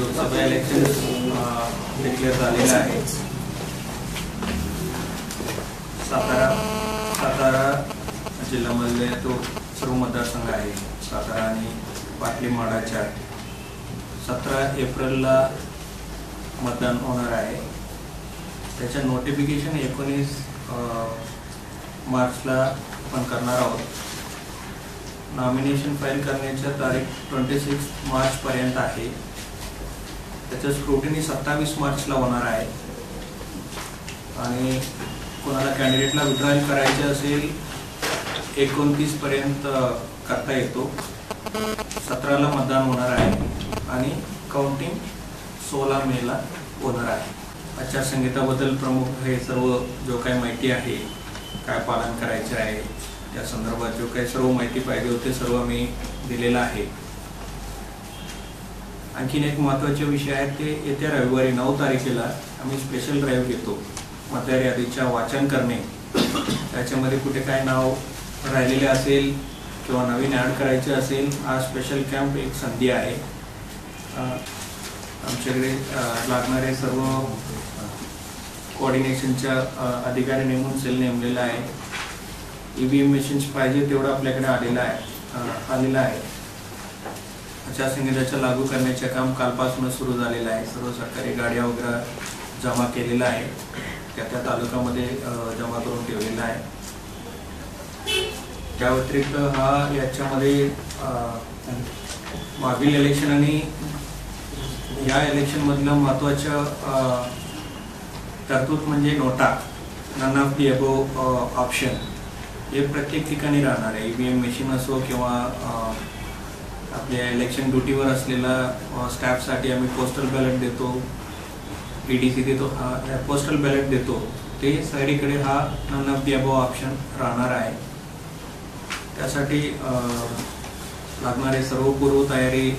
Lok Sabha election declare झालेलं आहे. सातारा सातारा जिल्ह्यामधले तो सर्व मतदारसंघ आहे. सातारा आणि पाटलीमाडाच्या. सतरा एप्रिलला मतदान होणार आहे. त्याच्या नोटिफिकेशन एकोणीस मार्चला आपण करणार आहोत. नॉमिनेशन फाईल करण्याच्या तारीख ट्वेंटी सिक्स मार्चपर्यंत आहे. त्याचं स्क्रुटिनी सत्तावीस मार्चला होणार आहे. आणि कोणाला कॅन्डिडेटला विड्रॉल करायचे असेल एकोणतीस पर्यंत करता येतो. सतराला मतदान होणार आहे. आणि काउंटिंग सोळा मेला होणार आहे. आचारसंहिताबद्दल प्रमुख हे सर्व जो काही माहिती आहे काय पालन करायचे आहे त्या संदर्भात जो काही सर्व माहिती पाहिजे होते सर्व मी दिलेलं आहे. आणखीन एक महत्त्वाचे विषय आहेत ते येत्या रविवारी नऊ तारखेला आम्ही स्पेशल ड्राईव्ह घेतो. मतदार यादीच्या वाचन करणे. त्याच्यामध्ये कुठे काय नाव राहिलेले असेल किंवा नवीन ॲड करायचे असेल हा स्पेशल कॅम्प एक संधी आहे. आमच्याकडे लागणारे सर्व कोऑर्डिनेशनच्या अधिकारी नेमून सेल नेमलेला आहे. ई व्ही एम मशीन्स पाहिजे तेवढं आपल्याकडे आलेलं आहे आलेलं आहे. आचारसंहितेच्या लागू करण्याचे काम कालपासूनच सुरू झालेलं आहे. सर्व सरकारी गाड्या वगैरे जमा केलेल्या आहे त्या त्या तालुक्यामध्ये जमा करून ठेवलेला आहे त्या व्यतिरिक्त हा याच्यामध्ये मागील इलेक्शन आणि या इलेक्शनमधलं महत्त्वाचं तरतूद म्हणजे NOTA. None of the above option हे प्रत्येक ठिकाणी राहणार आहे. ई व्ही एम मशीन असो किंवा आपल्या इलेक्शन ड्युटीवर असलेला स्टाफसाठी आम्ही पोस्टल बॅलेट देतो. पी डी सी देतो. हा पोस्टल बॅलेट देतो. ते सगळीकडे हा none of the above option राहणार आहे. त्यासाठी लागणारे सर्व पूर्वतयारी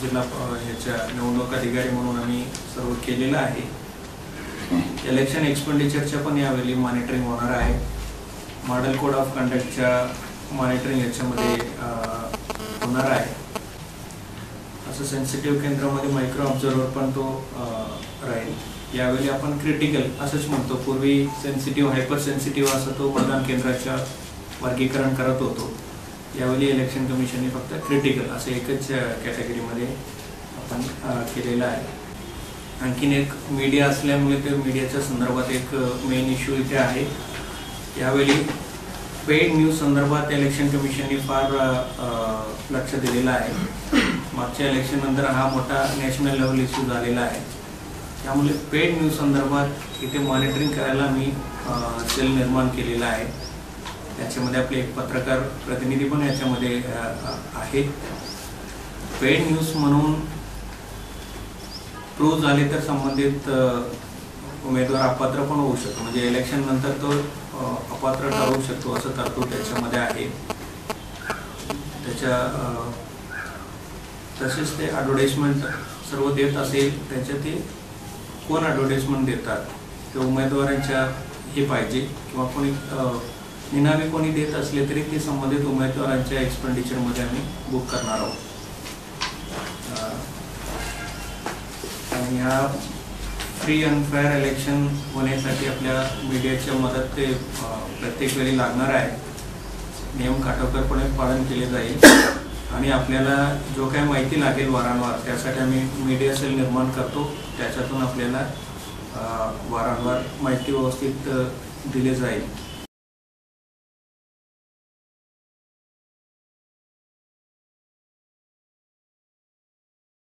जिल्हा ह्याच्या निवडणूक अधिकारी म्हणून आम्ही सर्व केलेलं आहे. इलेक्शन एक्सपेंडिचरच्या पण यावेळी मॉनिटरिंग होणार आहे. मॉडेल कोड ऑफ कंडक्टच्या मॉनिटरिंग याच्यामध्ये होणार आहे. असं सेन्सिटिव्ह केंद्रामध्ये मायक्रो ऑब्झर्वर पण तो राहील. यावेळी आपण क्रिटिकल असंच म्हणतो. पूर्वी सेन्सिटिव्ह हायपर सेन्सिटिव्ह असं तो मतदान केंद्राच्या वर्गीकरण करत होतो. यावेळी इलेक्शन कमिशनने फक्त क्रिटिकल असं एकच कॅटेगरीमध्ये आपण केलेलं आहे. आणखीन एक मीडिया असल्यामुळे ते मीडियाच्या संदर्भात एक मेन इश्यू इथे आहे. यावेळी पेड न्यूज संदर्भात इलेक्शन कमिशनने फार लक्ष दिलेलं आहे. मागच्या इलेक्शन नंतर हा मोठा नॅशनल लेवल इश्यू झालेला आहे. त्यामुळे पेड न्यूज संदर्भात इथे मॉनिटरिंग करायला मी सेल निर्माण केलेला आहे. त्याच्यामध्ये आपले एक पत्रकार प्रतिनिधी पण याच्यामध्ये आहेत. पेड न्यूज म्हणून प्रूव्ह झाले तर संबंधित उमेदवार अपात्र पण होऊ शकतो. म्हणजे इलेक्शन नंतर तो अपात्र ठरवू शकतो असं तरतूद त्याच्यामध्ये आहे. त्याच्या तसेच ते ॲडव्हर्टाईजमेंट सर्व देत असेल त्याच्या ते कोण ॲडव्हर्टाईजमेंट देतात? ते उमेदवारांच्या हे पाहिजे किंवा कोणी निनावी कोणी देत असले तरी ते संबंधित उमेदवारांच्या एक्सपेंडिचरमध्ये आम्ही बुक करणार आहोत. आणि ह्या फ्री अँड फेअर इलेक्शन होण्यासाठी आपल्या मीडियाच्या मदत ते प्रत्येक वेळी लागणार आहे. नियम काटोकरपणे पालन केले जाईल. आणि आपल्याला जो काही माहिती लागेल वारंवार त्यासाठी आम्ही मीडिया सेल निर्माण करतो. त्याच्यातून आपल्याला वारंवार माहिती व्यवस्थित दिली जाईल.